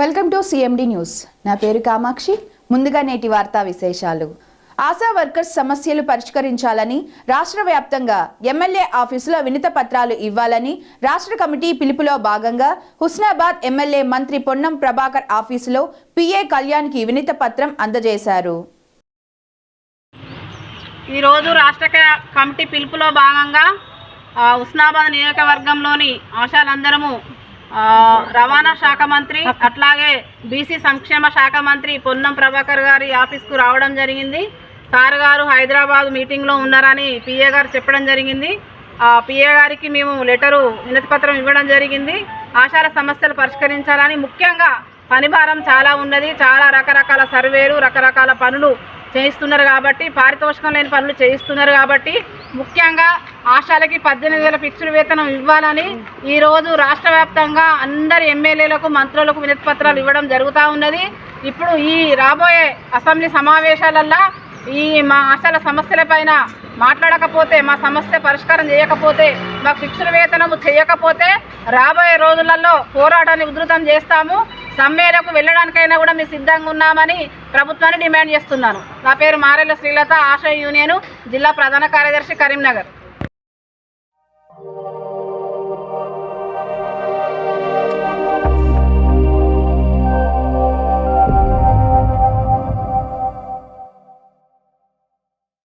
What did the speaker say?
Welcome to CMD news. నా పేరు కామాక్షి. ముందుగా నేటి వార్తా విశేషాలు. ఆశా వర్కర్స్ సమస్యలు పరిష్కరించాలని రాష్ట్ర వ్యాప్తంగా ఎమ్మెల్యే ఆఫీసులో వినత పత్రాలు ఇవ్వాలని రాష్ట్ర కమిటీ పిలుపులో భాగంగా హుస్నాబాద్ ఎమ్మెల్యే మంత్రి పొన్నం ప్రభాకర్ ఆఫీసులో పిఏ కళ్యాణ్కి వినత పత్రం అందజేశారు. ఈరోజు రాష్ట్ర కమిటీ పిలుపులో భాగంగా హుస్నాబాద్ నియోజకవర్గంలోని ఆశాలందరము రవాణా శాఖ మంత్రి అట్లాగే బీసీ సంక్షేమ శాఖ మంత్రి పొన్నం ప్రభాకర్ గారి ఆఫీస్కు రావడం జరిగింది. సార్ గారు హైదరాబాద్ మీటింగ్లో ఉన్నారని పిఏ గారు చెప్పడం జరిగింది. ఆ పిఏ గారికి మేము లెటరు వినతి పత్రం ఇవ్వడం జరిగింది. ఆశాల సమస్యలు పరిష్కరించాలని ముఖ్యంగా పని భారం చాలా ఉన్నది. చాలా రకరకాల సర్వేలు రకరకాల పనులు చేయిస్తున్నారు కాబట్టి పారితోషికం లేని పనులు చేయిస్తున్నారు కాబట్టి ముఖ్యంగా ఆశాలకి పద్దెనిమిది వేల ఫిక్స్డ్ వేతనం ఇవ్వాలని ఈరోజు రాష్ట్ర వ్యాప్తంగా అందరి ఎమ్మెల్యేలకు మంత్రులకు వినతి పత్రాలు ఇవ్వడం జరుగుతూ ఉన్నది. ఇప్పుడు ఈ రాబోయే అసెంబ్లీ సమావేశాలల్లో ఈ మా ఆశాల సమస్యలపైన మాట్లాడకపోతే మా సమస్య పరిష్కారం చేయకపోతే మా ఫిక్స్డ్ వేతనము చేయకపోతే రాబోయే రోజులలో పోరాటాన్ని ఉధృతం చేస్తాము. సమ్మెలకు వెళ్ళడానికైనా కూడా మేము సిద్ధంగా ఉన్నామని ప్రభుత్వాన్ని డిమాండ్ చేస్తున్నాను. నా పేరు మారెల శ్రీలత ఆశా యూనియన్ జిల్లా ప్రధాన కార్యదర్శి కరీంనగర్.